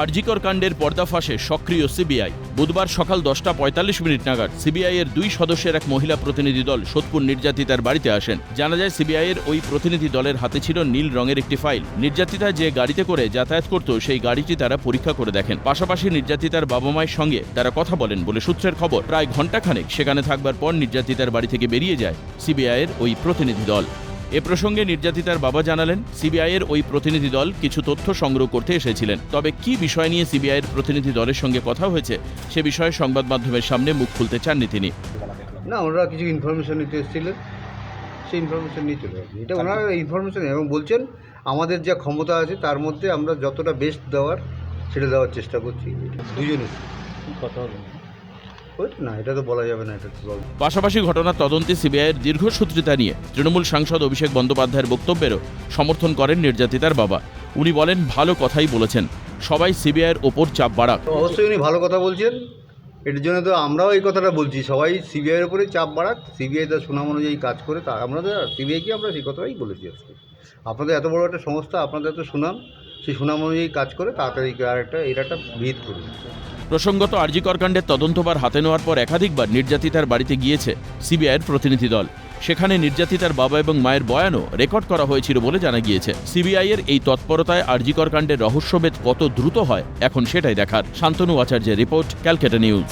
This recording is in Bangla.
আরজিকর কাণ্ডের পর্দাফাঁসে সক্রিয় সিবিআই। বুধবার সকাল দশটা পঁয়তাল্লিশ মিনিট নাগাদ সিবিআই এর দুই সদস্যের এক মহিলা প্রতিনিধি দল সোদপুর নির্যাতিতার বাড়িতে আসেন। জানা যায়, সিবিআই এর ওই প্রতিনিধি দলের হাতে ছিল নীল রঙের একটি ফাইল। নির্যাতিতা যে গাড়িতে করে যাতায়াত করত, সেই গাড়িটি তারা পরীক্ষা করে দেখেন। পাশাপাশি নির্যাতিতার বাবা মায়ের সঙ্গে তারা কথা বলেন বলে সূত্রের খবর। প্রায় ঘণ্টাখানেক সেখানে থাকবার পর নির্যাতিতার বাড়ি থেকে বেরিয়ে যায় সিবিআই এর ওই প্রতিনিধি দল। এ প্রসঙ্গে নির্যাতিতার বাবা জানালেন সিবিআইয়ের ওই প্রতিনিধি দল কিছু তথ্য সংগ্রহ করতে এসেছিলেন। তবে কি বিষয় নিয়ে সিবিআইয়ের প্রতিনিধি দলের সঙ্গে কথা হয়েছে সে বিষয়ে সংবাদ মাধ্যমের সামনে মুখ খুলতে চাননি তিনি। না ওনারা কিছু ইনফরমেশন নিতে এসেছিলেন। সেই ইনফরমেশন নিয়ে চলে এটা ওনারা ইনফরমেশন এবং বলছেন আমাদের যা ক্ষমতা আছে তার মধ্যে আমরা যতটা বেস্ট দেওয়ার সেটা দেওয়ার চেষ্টা করছি। দুজনে কথা হবে। না এটা তো বলা যাবে না এটা তো পাশাপাশি ঘটনার তদন্তে সিবিআইয়ের দীর্ঘসূত্রিতা নিয়ে তৃণমূল সাংসদ অভিষেক বন্দ্যোপাধ্যায়ের বক্তব্যেরও সমর্থন করেন নির্যাতিতার বাবা। উনি বলেন ভালো কথাই বলেছেন। সবাই সিবিআইয়ের ওপর চাপ বাড়াক। অবশ্যই উনি ভালো কথা বলছেন। এটার জন্য তো আমরাও এই কথাটা বলছি সবাই সিবিআইয়ের উপরে চাপ বাড়াক। সিবিআই তার সুনাম অনুযায়ী কাজ করে তা আমরা সিবিআইকে আমরা সেই কথাটাই বলেছি আজকে। আপনাদের এত বড় একটা সংস্থা আপনাদের এত সুনাম। সেই সুনাম অনুযায়ী কাজ করে তাড়াতাড়ি আর একটা এটা একটা ভিত করুন। প্রসঙ্গত আরজিকর কাণ্ডের তদন্তভার হাতে নেওয়ার পর একাধিকবার নির্যাতিতার বাড়িতে গিয়েছে সিবিআইয়ের প্রতিনিধি দল। সেখানে নির্যাতিতার বাবা এবং মায়ের বয়ানও রেকর্ড করা হয়েছিল বলে জানা গিয়েছে। সিবিআইয়ের এই তৎপরতায় আরজিকর কাণ্ডের রহস্যভেদ কত দ্রুত হয়, এখন সেটাই দেখার। শান্তনু আচার্যের রিপোর্ট, ক্যালকাটা নিউজ।